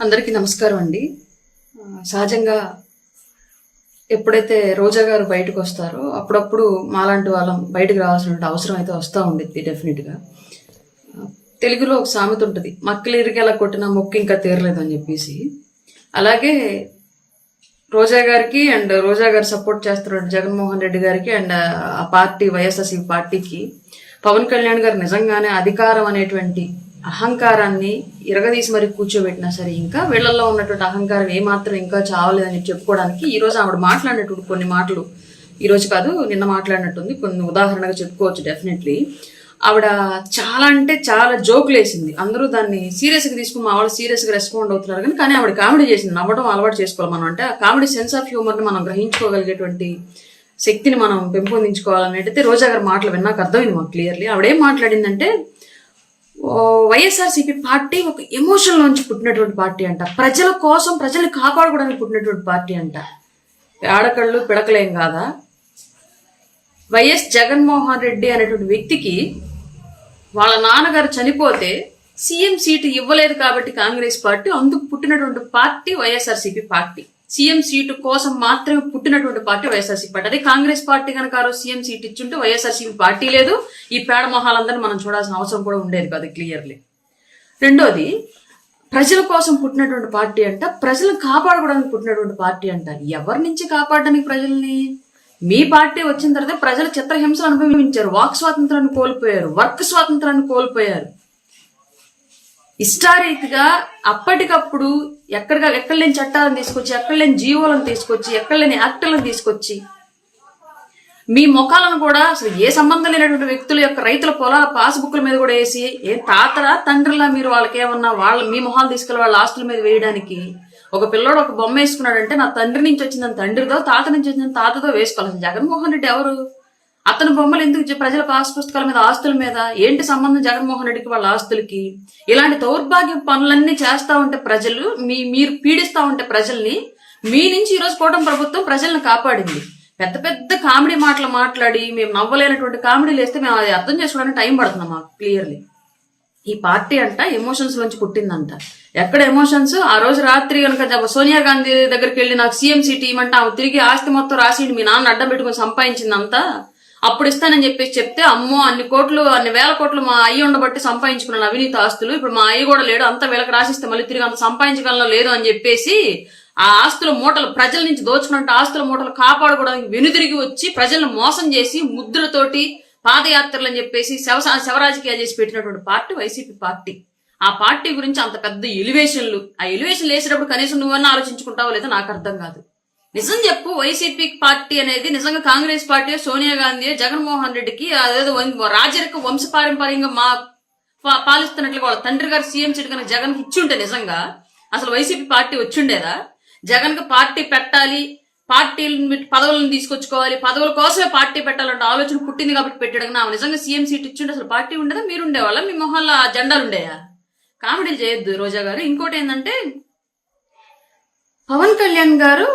అందరికీ నమస్కారం అండి. సహజంగా ఎప్పుడైతే రోజా గారు బయటకు వస్తారో అప్పుడప్పుడు మాలాంటి వాళ్ళం బయటకు రావాల్సిన అవసరం అయితే వస్తూ ఉండిద్ది డెఫినెట్గా తెలుగులో ఒక సామెత ఉంటుంది మక్కలిరికి ఎలా కొట్టినా మొక్కు ఇంకా తీరలేదు అని చెప్పేసి. అలాగే రోజా గారికి అండ్ రోజా గారు సపోర్ట్ చేస్తున్న జగన్మోహన్ రెడ్డి గారికి అండ్ ఆ పార్టీ వైఎస్ఆర్సీ పార్టీకి పవన్ కళ్యాణ్ గారు నిజంగానే అధికారం అనేటువంటి అహంకారాన్ని ఇరగదీసి మరి కూర్చోబెట్టినా సరే ఇంకా వీళ్ళల్లో ఉన్నటువంటి అహంకారం ఏమాత్రం ఇంకా చావలేదని చెప్పుకోవడానికి ఈ రోజు ఆవిడ మాట్లాడినటువంటి కొన్ని మాటలు. ఈరోజు కాదు నిన్న మాట్లాడినట్టుంది. కొన్ని ఉదాహరణగా చెప్పుకోవచ్చు డెఫినెట్లీ. ఆవిడ చాలా అంటే చాలా జోకులు వేసింది. అందరూ దాన్ని సీరియస్గా తీసుకుని మా వాళ్ళు సీరియస్గా రెస్పాండ్ అవుతున్నారు కానీ కానీ ఆవిడ కామెడీ చేసింది. నవ్వడం అలవాటు చేసుకోవాలి మనం. అంటే ఆ కామెడీ సెన్స్ ఆఫ్ హ్యూమర్ని మనం గ్రహించుకోగలిగేటువంటి శక్తిని మనం పెంపొందించుకోవాలనేటైతే రోజా గారి మాటలు విన్నాక అర్థమైంది మాకు క్లియర్లీ. ఆవిడేం మాట్లాడిందంటే వైఎస్ఆర్సీపీ పార్టీ ఒక ఎమోషన్ నుంచి పుట్టినటువంటి పార్టీ అంట. ప్రజల కోసం ప్రజల్ని కాపాడుకోవడానికి పుట్టినటువంటి పార్టీ అంట. ఆడకళ్ళు పిడకలేం కాదా? వైఎస్ జగన్మోహన్ రెడ్డి అనేటువంటి వ్యక్తికి వాళ్ళ నాన్నగారు చనిపోతే సీఎం సీటు ఇవ్వలేదు కాబట్టి కాంగ్రెస్ పార్టీ అందుకు పుట్టినటువంటి party YSRCP party. CM seat కోసం మాత్రమే పుట్టినటువంటి పార్టీ వైఎస్ఆర్సీపీ పార్టీ. అదే కాంగ్రెస్ పార్టీ కనుక ఆ సీఎం సీట్ ఇచ్చుంటే వైఎస్ఆర్సీపీ పార్టీ లేదు. ఈ పేడ మొహాలందరినీ మనం చూడాల్సిన అవసరం కూడా ఉండేది కాదు క్లియర్లీ. రెండోది ప్రజల కోసం పుట్టినటువంటి పార్టీ అంట ప్రజలను కాపాడుకోవడానికి పుట్టినటువంటి పార్టీ అంట. ఎవరి నుంచి కాపాడడానికి ప్రజల్ని? మీ పార్టీ వచ్చిన తర్వాత ప్రజలు చిత్రహింసలు అనుభవించారు వాక్ స్వాతంత్రాన్ని కోల్పోయారు వర్క్ స్వాతంత్రాన్ని కోల్పోయారు. ఇష్టారీతిగా అప్పటికప్పుడు ఎక్కడ ఎక్కడ లేని చట్టాలను తీసుకొచ్చి ఎక్కడ లేని జీవోలను తీసుకొచ్చి ఎక్కడ లేని యాక్టులను తీసుకొచ్చి మీ ముఖాలను కూడా అసలు ఏ సంబంధం లేనటువంటి వ్యక్తుల యొక్క రైతుల పొలాల పాస్బుక్ల మీద కూడా వేసి ఏ తాతరా తండ్రిలా మీరు వాళ్ళకి ఏమన్నా వాళ్ళ మీ మొహాలు తీసుకెళ్ళి వాళ్ళ ఆస్తుల మీద వేయడానికి ఒక పిల్లోడు ఒక బొమ్మ వేసుకున్నాడంటే నా తండ్రి నుంచి వచ్చిందని తండ్రితో తాత నుంచి వచ్చిందని తాతతో వేసుకోవాలి జగన్మోహన్ రెడ్డి ఎవరు? అతని బొమ్మలు ఎందుకు ప్రజల పాస్ పుస్తకాల మీద ఆస్తుల మీద? ఏంటి సంబంధం జగన్మోహన్ రెడ్డికి వాళ్ళ ఆస్తులకి? ఇలాంటి దౌర్భాగ్య పనులన్నీ చేస్తా ఉంటే ప్రజలు మీ మీరు పీడిస్తా ఉంటే ప్రజల్ని మీ నుంచి ఈరోజు కూటమి ప్రభుత్వం ప్రజల్ని కాపాడింది. పెద్ద పెద్ద కామెడీ మాటలు మాట్లాడి మేము నవ్వలేనటువంటి కామెడీలు వేస్తే మేము అది అర్థం చేసుకోవడానికి టైం పడుతుంది మాకు క్లియర్లీ. ఈ పార్టీ అంట ఎమోషన్స్ నుంచి పుట్టిందంట. ఎక్కడ ఎమోషన్స్? ఆ రోజు రాత్రి కనుక సోనియా గాంధీ దగ్గరికి వెళ్ళి నాకు సీఎం సిటీ ఇవ్వమంటే ఆమె తిరిగి ఆస్తి మొత్తం రాసి మీ నాన్న అడ్డం పెట్టుకుని సంపాదించిందంతా? అప్పుడు ఇస్తానని చెప్పేసి చెప్తే అమ్మో అన్ని కోట్లు అన్ని వేల కోట్లు మా అయ్యి ఉండబట్టి సంపాదించుకున్నాను అవినీతి ఆస్తులు. ఇప్పుడు మా అయ్యి కూడా లేడు అంత వీళ్ళకి రాసిస్తే మళ్ళీ తిరిగి అంత సంపాదించగలను లేదు అని చెప్పేసి ఆ ఆస్తుల మూటలు ప్రజల నుంచి దోచుకున్నట్టు ఆస్తుల మూటలు కాపాడుకోవడానికి వెనుదిరిగి వచ్చి ప్రజలను మోసం చేసి ముద్రతోటి పాదయాత్రలు అని చెప్పేసి శవ శవరాజకీయాలు చేసి పెట్టినటువంటి పార్టీ వైసీపీ పార్టీ. ఆ పార్టీ గురించి అంత పెద్ద ఎలివేషన్లు. ఆ ఎలివేషన్లు వేసేటప్పుడు కనీసం నువ్వన్నా ఆలోచించుకుంటావో లేదో నాకు అర్థం కాదు. నిజం చెప్పు వైసీపీ పార్టీ అనేది నిజంగా కాంగ్రెస్ పార్టీ సోనియా గాంధీ జగన్మోహన్ రెడ్డికి అదేదో వం- రాజరిక వంశపారంపర్యంగా మా పాలిస్తున్నట్లుగా వాళ్ళ తండ్రి గారు సీఎం సీట్ కనుక జగన్ ఇచ్చుంటే నిజంగా అసలు వైసీపీ పార్టీ వచ్చిండేదా జగన్ పార్టీ పెట్టాలి పార్టీలను పదవులను తీసుకొచ్చుకోవాలి పదవుల కోసమే పార్టీ పెట్టాలంటే ఆలోచన పుట్టింది కాబట్టి పెట్టడం. నా నిజంగా సీఎం సీట్ ఇచ్చిండే అసలు పార్టీ ఉండేదా? మీరు ఉండేవాళ్ళ? మీ మొహంలో ఆ జెండాలు ఉండేయా? కామెడీలు చేయొద్దు రోజా గారు. ఇంకోటి ఏంటంటే పవన్ కళ్యాణ్ గారు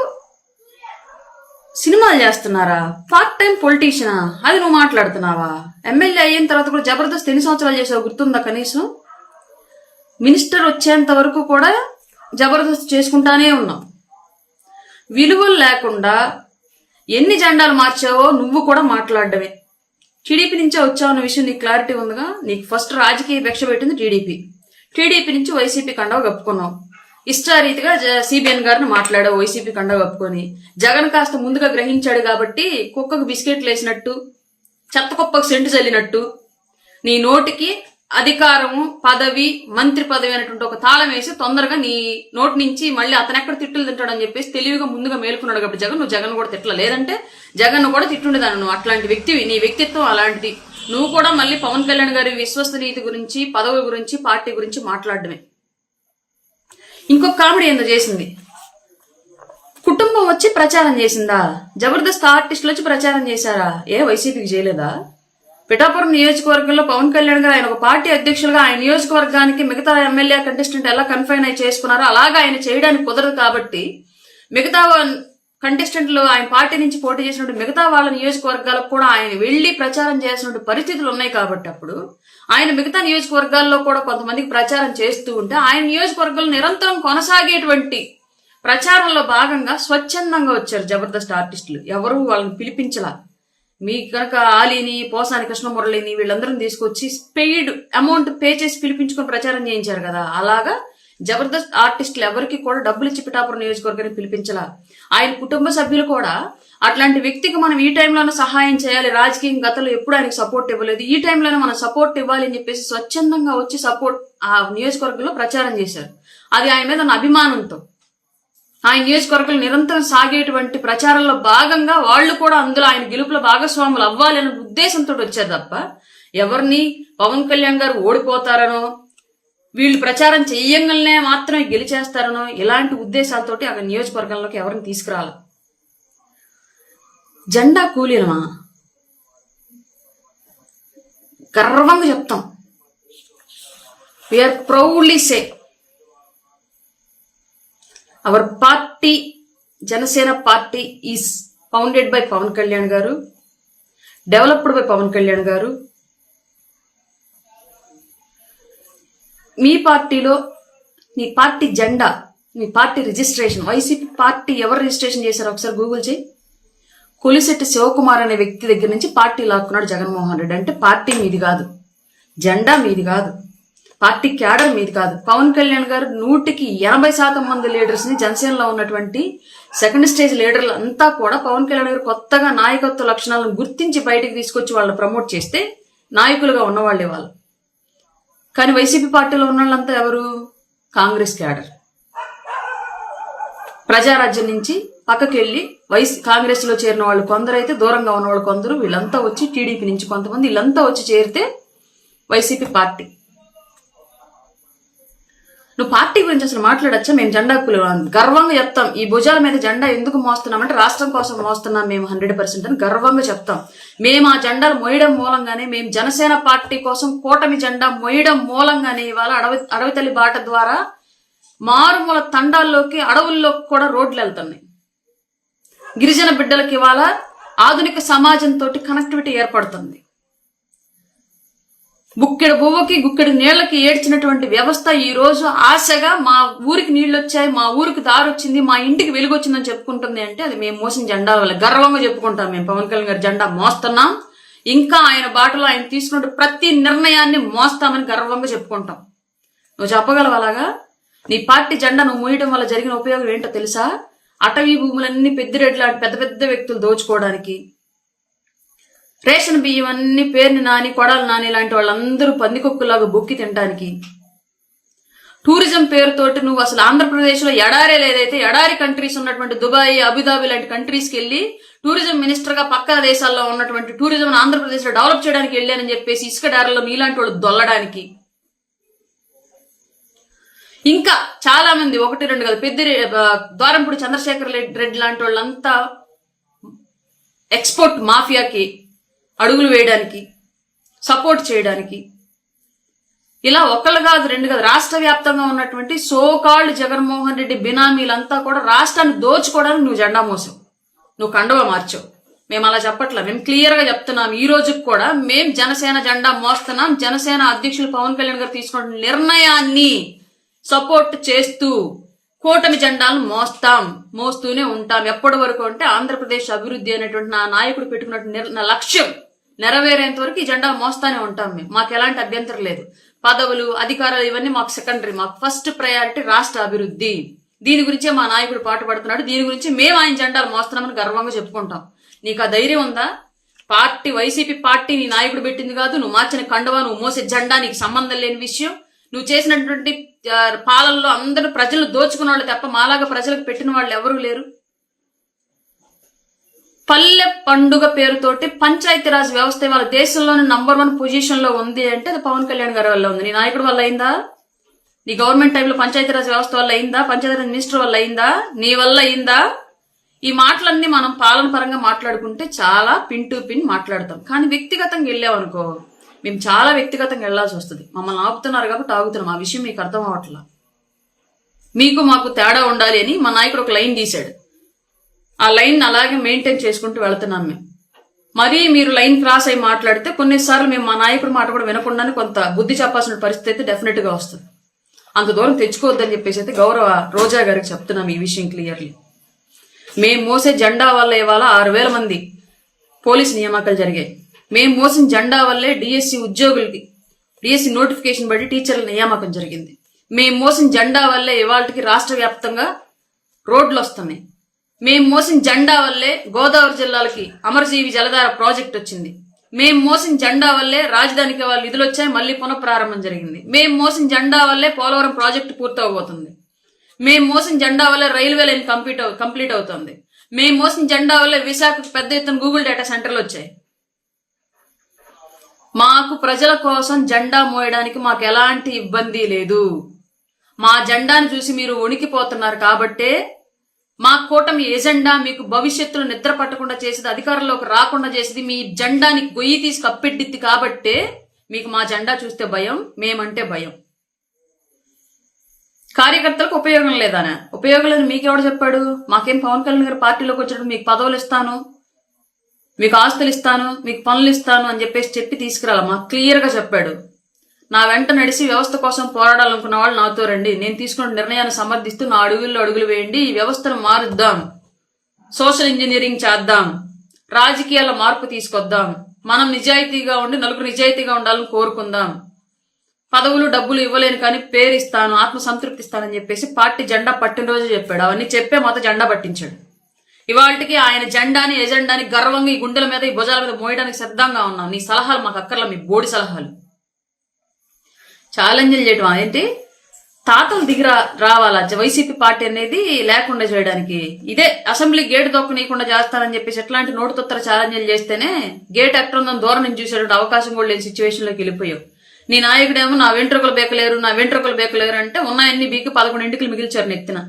సినిమాలు చేస్తున్నారా? పార్ట్ టైం పొలిటీషియనా అది నువ్వు మాట్లాడుతున్నావా? ఎమ్మెల్యే అయిన తర్వాత కూడా జబర్దస్త్ ఎన్ని సంవత్సరాలు చేసావు గుర్తుందా కనీసం? మినిస్టర్ వచ్చేంత వరకు కూడా జబర్దస్త్ చేసుకుంటానే ఉన్నావు. విలువలు లేకుండా ఎన్ని జెండాలు మార్చావో నువ్వు కూడా మాట్లాడడమే. టీడీపీ నుంచే వచ్చావు అన్న విషయం నీకు క్లారిటీ ఉందిగా? నీకు ఫస్ట్ రాజకీయ భిక్ష పెట్టింది టీడీపీ టీడీపీ నుంచి వైసీపీ కండవ కప్పుకున్నావు. ఇష్టారీతిగా జ- సిబిఎన్ గారిని మాట్లాడావు వైసీపీ కండ కప్పుకొని. జగన్ కాస్త ముందుగా గ్రహించాడు కాబట్టి కుక్కకు బిస్కెట్లు వేసినట్టు చెత్త కుప్పకు సెంటు చల్లినట్టు నీ నోటికి అధికారము పదవి మంత్రి పదవి అనేటువంటి ఒక తాళం వేసి తొందరగా నీ నోటి నుంచి మళ్ళీ అతను ఎక్కడ తిట్టులు తింటాడని చెప్పేసి తెలివిగా ముందుగా మేలుకున్నాడు కాబట్టి జగన్ నువ్వు జగన్ కూడా తిట్టలే. లేదంటే జగన్ కూడా తిట్టుండేదాన్ని నువ్వు. అట్లాంటి వ్యక్తివి నీ వ్యక్తిత్వం అలాంటిది. నువ్వు కూడా మళ్ళీ పవన్ కళ్యాణ్ గారి విశ్వసనీయత గురించి పదవి గురించి పార్టీ గురించి మాట్లాడడమే. ఇంకొక కామెడీ ఏందో చేసింది. కుటుంబం వచ్చి ప్రచారం చేసిందా? జబర్దస్త్ ఆర్టిస్టులు వచ్చి ప్రచారం చేశారా? ఏ వైసీపీకి చేయలేదా? పిఠాపురం నియోజకవర్గంలో పవన్ కళ్యాణ్ గారు ఆయన ఒక పార్టీ అధ్యక్షులుగా ఆయన నియోజకవర్గానికి మిగతా ఎమ్మెల్యే కంటెస్టెంట్ ఎలా కన్ఫైన్ అయి చేసుకున్నారో అలాగా ఆయన చేయడానికి కుదరదు కాబట్టి మిగతా కంటెస్టెంట్లు ఆయన పార్టీ నుంచి పోటీ చేసినట్టు మిగతా వాళ్ళ నియోజకవర్గాలకు కూడా ఆయన వెళ్ళి ప్రచారం చేసినట్టు పరిస్థితులు ఉన్నాయి కాబట్టి అప్పుడు ఆయన మిగతా నియోజకవర్గాల్లో కూడా కొంతమందికి ప్రచారం చేస్తూ ఉంటే ఆయన నియోజకవర్గంలో నిరంతరం కొనసాగేటువంటి ప్రచారంలో భాగంగా స్వచ్ఛందంగా వచ్చారు జబర్దస్త్ ఆర్టిస్టులు. ఎవరు వాళ్ళని పిలిపించలా. మీ కనుక ఆలీని పోసాని కృష్ణమురళిని వీళ్ళందరిని తీసుకొచ్చి పెయిడ్ అమౌంట్ పే చేసి పిలిపించుకొని ప్రచారం చేయించారు కదా. అలాగా జబర్దస్త్ ఆర్టిస్టులు ఎవరికి కూడా డబ్బులు ఇచ్చి పిఠాపురం నియోజకవర్గాన్ని పిలిపించలా. ఆయన కుటుంబ సభ్యులు కూడా అట్లాంటి వ్యక్తికి మనం ఈ టైంలోనే సహాయం చేయాలి. రాజకీయం గతంలో ఎప్పుడు ఆయనకు సపోర్ట్ ఇవ్వలేదు. ఈ టైంలోనే మనం సపోర్ట్ ఇవ్వాలి అని చెప్పేసి స్వచ్ఛందంగా వచ్చి సపోర్ట్ ఆ నియోజకవర్గంలో ప్రచారం చేశారు. అది ఆయన మీద ఉన్న అభిమానంతో. ఆయన నియోజకవర్గంలో నిరంతరం సాగేటువంటి ప్రచారంలో భాగంగా వాళ్ళు కూడా అందులో ఆయన గెలుపులో భాగస్వాములు అవ్వాలి అనే ఉద్దేశంతో వచ్చారు తప్ప ఎవరిని పవన్ కళ్యాణ్ గారు ఓడిపోతారనో వీళ్ళు ప్రచారం చెయ్యంగానే మాత్రమే గెలిచేస్తారనో ఇలాంటి ఉద్దేశాలతోటి ఆ నియోజకవర్గంలోకి ఎవరిని తీసుకురాలి? జెండా కూలీలమా గర్వంగా చెప్తాం. We are proudly say our party Janasena party is founded by Pawan Kalyan garu developed by Pawan Kalyan గారు మీ పార్టీలో మీ పార్టీ జెండా మీ పార్టీ రిజిస్ట్రేషన్ వైసీపీ పార్టీ ఎవరు రిజిస్ట్రేషన్ చేశారో ఒకసారి గూగుల్ చేయి. కొలిశెట్టి శివకుమార్ అనే వ్యక్తి దగ్గర నుంచి పార్టీ లాక్కున్నాడు జగన్మోహన్ రెడ్డి. అంటే పార్టీ మీది కాదు. జెండా మీది కాదు. పార్టీ క్యాడర్ మీది కాదు. పవన్ కళ్యాణ్ గారు నూటికి ఎనభై శాతం మంది లీడర్స్ని జనసేనలో ఉన్నటువంటి సెకండ్ స్టేజ్ లీడర్లు అంతా కూడా పవన్ కళ్యాణ్ గారు కొత్తగా నాయకత్వ లక్షణాలను గుర్తించి బయటకు తీసుకొచ్చి వాళ్ళని ప్రమోట్ చేస్తే నాయకులుగా ఉన్నవాళ్ళే వాళ్ళు. కానీ వైసీపీ పార్టీలో ఉన్న వాళ్ళంతా ఎవరు? కాంగ్రెస్ క్యాడర్. ప్రజారాజ్యం నుంచి పక్కకి వెళ్ళి వైస్ కాంగ్రెస్లో చేరిన వాళ్ళు కొందరైతే దూరంగా ఉన్న వాళ్ళు కొందరు వీళ్ళంతా వచ్చి టీడీపీ నుంచి కొంతమంది వీళ్ళంతా వచ్చి చేరితే వైసీపీ పార్టీ. నువ్వు పార్టీ గురించి అసలు మాట్లాడచ్చా? మేము జెండా గర్వంగా చెప్తాం. ఈ భుజాల మీద జెండా ఎందుకు మోస్తున్నామంటే రాష్ట్రం కోసం మోస్తున్నాం మేము హండ్రెడ్ పర్సెంట్ అని గర్వంగా చెప్తాం. మేము ఆ జెండాలు మోయడం మూలంగానే మేము జనసేన పార్టీ కోసం కూటమి జెండా మోయడం మూలంగానే ఇవాళ అడవి అడవి తల్లి బాట ద్వారా మారుమూల తండాల్లోకి అడవుల్లోకి కూడా రోడ్లు వెళ్తున్నాయి. గిరిజన బిడ్డలకి ఇవాళ ఆధునిక సమాజంతో కనెక్టివిటీ ఏర్పడుతుంది. గుక్కెడు బువ్వకి గుక్కెడు నీళ్ళకి ఏడ్చినటువంటి వ్యవస్థ ఈ రోజు ఆశగా మా ఊరికి నీళ్ళు వచ్చాయి మా ఊరికి దారి వచ్చింది మా ఇంటికి వెలుగు వచ్చిందని చెప్పుకుంటుంది అంటే అది మేము మోసిన జెండా వల్ల గర్వంగా చెప్పుకుంటాం మేము. పవన్ కళ్యాణ్ గారి జెండా మోస్తున్నాం. ఇంకా ఆయన బాటలో ఆయన తీసుకున్న ప్రతి నిర్ణయాన్ని మోస్తామని గర్వంగా చెప్పుకుంటాం. నువ్వు చెప్పగలవు అలాగా? నీ పార్టీ జెండా నువ్వు మూయటం వల్ల జరిగిన ఉపయోగం ఏంటో తెలుసా? అటవీ భూములన్నీ పెద్దిరెడ్డి పెద్ద పెద్ద వ్యక్తులు దోచుకోవడానికి రేషన్ బియ్యం అన్ని పేరుని నాని కొడాలు నాని లాంటి వాళ్ళందరూ పందికొక్కులాగా బొక్కి తినడానికి టూరిజం పేరుతోటి నువ్వు అసలు ఆంధ్రప్రదేశ్లో ఎడారే లేదైతే ఎడారి కంట్రీస్ ఉన్నటువంటి దుబాయ్ అబుదాబి లాంటి కంట్రీస్కి వెళ్ళి టూరిజం మినిస్టర్గా పక్క దేశాల్లో ఉన్నటువంటి టూరిజం ఆంధ్రప్రదేశ్లో డెవలప్ చేయడానికి వెళ్ళానని చెప్పేసి ఇసుక డారలో మీలాంటి వాళ్ళు దొల్లడానికి. ఇంకా చాలా మంది ఒకటి రెండు కదా పెద్ద ద్వారంపూడి చంద్రశేఖర్ రెడ్డి లాంటి వాళ్ళంతా ఎక్స్పోర్ట్ మాఫియాకి అడుగులు వేయడానికి సపోర్ట్ చేయడానికి. ఇలా ఒకళ్ళు కాదు రెండు కాదు రాష్ట్ర వ్యాప్తంగా ఉన్నటువంటి సోకాళ్ళు జగన్మోహన్ రెడ్డి బినామీలంతా కూడా రాష్ట్రాన్ని దోచుకోవడానికి నువ్వు జెండా మోసావు. నువ్వు కండవ మార్చావు. మేము అలా చెప్పట్లా. మేము క్లియర్గా చెప్తున్నాం. ఈ రోజుకి కూడా మేము జనసేన జెండా మోస్తున్నాం. జనసేన అధ్యక్షులు పవన్ కళ్యాణ్ గారు తీసుకున్న నిర్ణయాన్ని సపోర్ట్ చేస్తూ కూటమి జెండాలను మోస్తాం. మోస్తూనే ఉంటాం. ఎప్పటి వరకు అంటే ఆంధ్రప్రదేశ్ అభివృద్ధి అనేటువంటి నా నాయకుడు పెట్టుకున్నటువంటి నిర్- లక్ష్యం. నెరవేరేంత వరకు ఈ జెండా మోస్తానే ఉంటాం మేము. మాకు ఎలాంటి అభ్యంతరం లేదు. పదవులు అధికారాలు ఇవన్నీ మాకు సెకండరీ మాకు ఫస్ట్ ప్రయారిటీ రాష్ట్ర అభివృద్ధి. దీని గురించే మా నాయకుడు పాటు పడుతున్నాడు. దీని గురించి మేము ఆయన జెండాలు మోస్తున్నామని గర్వంగా చెప్పుకుంటాం. నీకు ఆ ధైర్యం ఉందా? పార్టీ వైసీపీ పార్టీ నీ నాయకుడు పెట్టింది కాదు. నువ్వు మార్చిన కండవా నువ్వు మోసే జెండా నీకు సంబంధం లేని విషయం. నువ్వు చేసినటువంటి పాలనలో అందరూ ప్రజలు దోచుకున్న వాళ్ళు తప్ప మాలాగా ప్రజలకు పెట్టిన వాళ్ళు ఎవరూ లేరు. పల్లె పండుగ పేరుతోటి పంచాయతీరాజ్ వ్యవస్థ వాళ్ళ దేశంలోని నంబర్ వన్ పొజిషన్లో ఉంది అంటే అది పవన్ కళ్యాణ్ గారి వల్ల ఉంది. నీ నాయకుడు వల్ల అయిందా? నీ గవర్నమెంట్ టైంలో పంచాయతీరాజ్ వ్యవస్థ వల్ల అయిందా? పంచాయతీరాజ్ మినిస్టర్ వల్ల అయిందా? నీ వల్ల అయిందా? ఈ మాటలన్నీ మనం పాలన పరంగా మాట్లాడుకుంటే చాలా పిన్ టు పిన్ మాట్లాడతాం. కానీ వ్యక్తిగతంగా వెళ్ళామనుకో మేము చాలా వ్యక్తిగతంగా వెళ్ళాల్సి వస్తుంది. మమ్మల్ని ఆపుతున్నారు కాబట్టి ఆగుతున్నాం. ఆ విషయం మీకు అర్థం అవట్లా మీకు మాకు తేడా ఉండాలి అని మా నాయకుడు ఒక లైన్ తీశాడు. ఆ లైన్ అలాగే మెయింటైన్ చేసుకుంటూ వెళ్తున్నాం మేము మరీ మీరు లైన్ క్రాస్ అయి మాట్లాడితే కొన్నిసార్లు మేము మా నాయకుడు మాట కూడా వినకుండానే కొంత బుద్ధి చెప్పాల్సిన పరిస్థితి అయితే డెఫినెట్గా వస్తుంది. అంత దూరం తెచ్చుకోవద్దని చెప్పేసి అయితే గౌరవ రోజా గారికి చెప్తున్నాం ఈ విషయం క్లియర్లీ. మేము మోసే జెండా వల్ల ఇవాళ ఆరు వేల మంది పోలీస్ నియామకాలు జరిగాయి. మేము మోసిన జెండా వల్లే డిఎస్సి ఉద్యోగులకి డిఎస్సి నోటిఫికేషన్ బట్టి టీచర్ల నియామకం జరిగింది. మేము మోసిన జెండా వల్లే ఇవాళకి రాష్ట్ర వ్యాప్తంగా రోడ్లు వస్తున్నాయి. మేము మోసిన జెండా వల్లే గోదావరి జిల్లాలకి అమరజీవి జలధార ప్రాజెక్ట్ వచ్చింది. మేము మోసిన జెండా వల్లే రాజధానికి వాళ్ళు నిధులు వచ్చాయి మళ్ళీ పునఃప్రారంభం జరిగింది. మేము మోసిన జెండా వల్లే పోలవరం ప్రాజెక్టు పూర్తవబోతుంది. మేము మోసిన జెండా వల్లే రైల్వే లైన్ కంప్లీట్ కంప్లీట్ అవుతుంది. మేము మోసిన జెండా వల్లే విశాఖకు పెద్ద ఎత్తున గూగుల్ డేటా సెంటర్లు వచ్చాయి. మాకు ప్రజల కోసం జెండా మోయడానికి మాకు ఎలాంటి ఇబ్బంది లేదు. మా జెండాను చూసి మీరు వణికిపోతున్నారు కాబట్టే మా కూటమి ఎజెండా మీకు భవిష్యత్తులో నిద్ర పట్టకుండా చేసేది అధికారంలోకి రాకుండా చేసేది మీ జెండాని గొయ్యి తీసి కప్పెట్టిద్ది కాబట్టే మీకు మా జెండా చూస్తే భయం మేమంటే భయం. కార్యకర్తలకు ఉపయోగం లేదానా ఉపయోగం లేదు మీకెవడు చెప్పాడు? మాకేం పవన్ కళ్యాణ్ గారు పార్టీలోకి వచ్చినప్పుడు మీకు పదవులు ఇస్తాను మీకు ఆస్తులు ఇస్తాను మీకు పనులు ఇస్తాను అని చెప్పేసి చెప్పి తీసుకురాల? మాకు క్లియర్గా చెప్పాడు. నా వెంట నడిచి వ్యవస్థ కోసం పోరాడాలనుకున్న వాళ్ళు నాతో రండి. నేను తీసుకున్న నిర్ణయాన్ని సమర్థిస్తూ నా అడుగుల్లో అడుగులు వేయండి. ఈ వ్యవస్థను మారుద్దాం. సోషల్ ఇంజనీరింగ్ చేద్దాం. రాజకీయాల మార్పు తీసుకొద్దాం. మనం నిజాయితీగా ఉండి నలుగురు నిజాయితీగా ఉండాలని కోరుకుందాం. పదవులు డబ్బులు ఇవ్వలేను కానీ పేరు ఇస్తాను ఆత్మ ఇస్తానని చెప్పేసి పార్టీ జెండా పట్టిన రోజు చెప్పాడు. అవన్నీ చెప్పే మొత్తం జెండా పట్టించాడు. ఇవాళకి ఆయన జెండాని ఎజెండాని గర్వంగా ఈ గుండెల మీద ఈ భుజాల మీద మోయడానికి సిద్ధంగా ఉన్నాం. నీ సలహాలు మాకు అక్కర్లా మీ బోడి సలహాలు. ఛాలెంజ్లు చేయడం ఏంటి? తాతలు దిగిరా రావాలా? వైసీపీ పార్టీ అనేది లేకుండా చేయడానికి. ఇదే అసెంబ్లీ గేట్ దొక్కనీయకుండా చేస్తానని చెప్పేసి ఎట్లాంటి నోటు తొత్తర ఛాలెంజ్లు చేస్తేనే గేట్ ఎక్కడ దూరం నుంచి చూసేటువంటి అవకాశం కూడా లేని సిచ్యువేషన్లోకి వెళ్ళిపోయావు. నీ నాయకుడేమో నా వెంట్రుకలు బేకలేరు నా వెంట్రుకలు బేకలేరు అంటే ఉన్నాయన్ని బీకి పదకొండు ఇంటికి మిగిల్చారు నెత్తిన.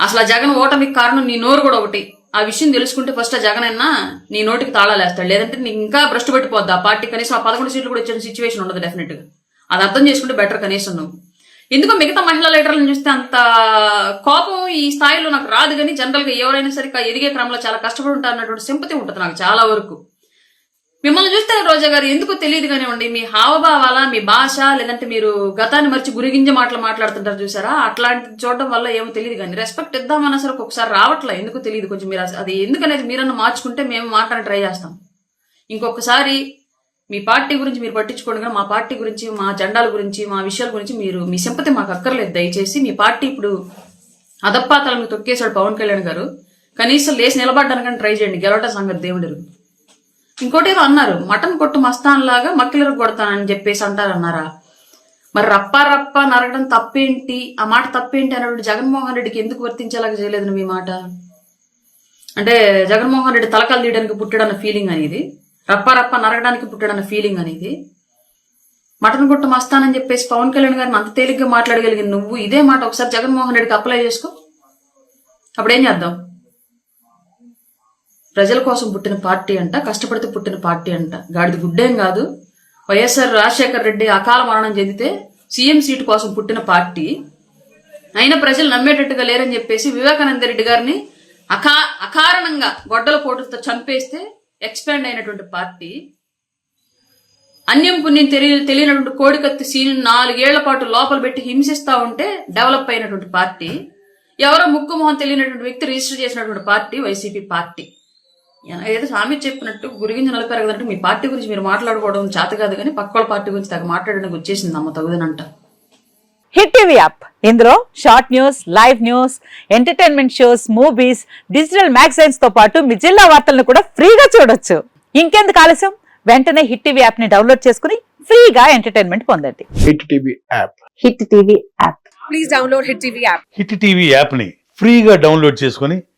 అసలు ఆ జగన్ ఓటమికి కారణం నీ నోరు కూడా ఒకటి. ఆ విషయం తెలుసుకుంటే ఫస్ట్ ఆ జగన్ అన్న నీ నోటికి తాళాలేస్తాడు లేదంటే నీకు ఇంకా భ్రష్టు పట్టిపోద్ది? ఆ పార్టీ కనీసం ఆ పదకొండు సీట్లు కూడా వచ్చే సిచ్యువేషన్ ఉండదు డెఫినెట్గా. అది అర్థం చేసుకుంటే బెటర్ కనీసం నువ్వు. ఎందుకో మిగతా మహిళా లీడర్లను చూస్తే అంత కోపం ఈ స్థాయిలో నాకు రాదు కానీ జనరల్గా ఎవరైనా సరే ఎదిగే క్రమంలో చాలా కష్టపడి ఉంటారు అన్నటువంటి సింపతి ఉంటుంది నాకు చాలా వరకు. మిమ్మల్ని చూస్తే రోజా గారు ఎందుకు తెలియదు కానివ్వండి మీ హావభావాల మీ భాష లేదంటే మీరు గతాన్ని మర్చి గురిగింజ మాటలు మాట్లాడుతుంటారు చూసారా? అట్లాంటిది చూడడం వల్ల ఏమో తెలియదు కానీ రెస్పెక్ట్ ఇద్దామన్నా సరే ఒక్కొక్కసారి రావట్లే ఎందుకు తెలియదు కొంచెం మీరు అది ఎందుకనేది మీరన్నా మార్చుకుంటే మేము మాట్లాడి ట్రై చేస్తాం. ఇంకొకసారి మీ పార్టీ గురించి మీరు పట్టించుకోండి కానీ మా పార్టీ గురించి మా జెండాల గురించి మా విషయాల గురించి మీరు మీ సింపతి మాకు అక్కర్లేదు. దయచేసి మీ పార్టీ ఇప్పుడు అదప్పాతలను తొక్కేశాడు పవన్ కళ్యాణ్ గారు. కనీసం లేచి నిలబడ్డానికని ట్రై చేయండి గెలవట సంగతి దేవుడు ఇంకోటి ఏదో అన్నారు మటన్ కొట్టు మస్తాన్ లాగా మక్కిలరు కొడతానని చెప్పేసి అంటారు అన్నారా మరి రప్ప రప్ప నరగడం తప్పేంటి? ఆ మాట తప్పేంటి అన్నటువంటి జగన్మోహన్ రెడ్డికి ఎందుకు వర్తించేలాగా చేయలేదు మీ మాట? అంటే జగన్మోహన్ రెడ్డి తలకాలు తీయడానికి పుట్టడన్న ఫీలింగ్ అనేది రప్ప రప్ప నరగడానికి పుట్టడన్న ఫీలింగ్ అనేది మటన్ కొట్టు మస్తానని చెప్పేసి పవన్ కళ్యాణ్ గారిని అంత తేలిగ్గా మాట్లాడగలిగిన నువ్వు ఇదే మాట ఒకసారి జగన్మోహన్ రెడ్డికి అప్లై చేసుకో. అప్పుడు ఏం చేద్దాం? ప్రజల కోసం పుట్టిన పార్టీ అంట కష్టపడితే పుట్టిన పార్టీ అంట. గాడిది గుడ్డేం కాదు. వైఎస్ఆర్ రాజశేఖర్ రెడ్డి అకాల మరణం చెందితే సీఎం సీటు కోసం పుట్టిన పార్టీ. అయినా ప్రజలు నమ్మేటట్టుగా లేరని చెప్పేసి వివేకానంద రెడ్డి గారిని అకా అకారణంగా గొడ్డల పోటుతో చంపేస్తే ఎక్స్పాండ్ అయినటువంటి పార్టీ. అన్యం పుణ్యం తెలియ తెలియనటువంటి కోడికత్తి సీని నాలుగేళ్ళ పాటు లోపల పెట్టి హింసిస్తా ఉంటే డెవలప్ అయినటువంటి పార్టీ. ఎవరో ముక్కు మొహం తెలియనటువంటి వ్యక్తి రిజిస్టర్ చేసినటువంటి పార్టీ వైసీపీ పార్టీ. ఏదో స్వామి చెప్పినట్టు గురిగింజ నలిపెరగదంటే మీ పార్టీ గురించి మీరు మాట్లాడుకోవడం చేత కాదు కానీ పక్కల పార్టీ గురించి తగ్గ మాట్లాడడానికి వచ్చేసింది అమ్మ తగుదనంట. Hit TV app. ఇందులో short news live news entertainment shows movies digital మ్యాగజైన్స్తో పాటు మీ జిల్లా వార్తలను కూడా ఫ్రీగా చూడొచ్చు. ఇంకెందుకు ఆలస్యం? వెంటనే హిట్ టీవీ యాప్ని డౌన్లోడ్ చేసుకుని ఫ్రీగా ఎంటర్టైన్మెంట్ పొందండి. Hit TV app. Hit TV app. Hit TV యాప్ని ఫ్రీగా డౌన్లోడ్ చేసుకొని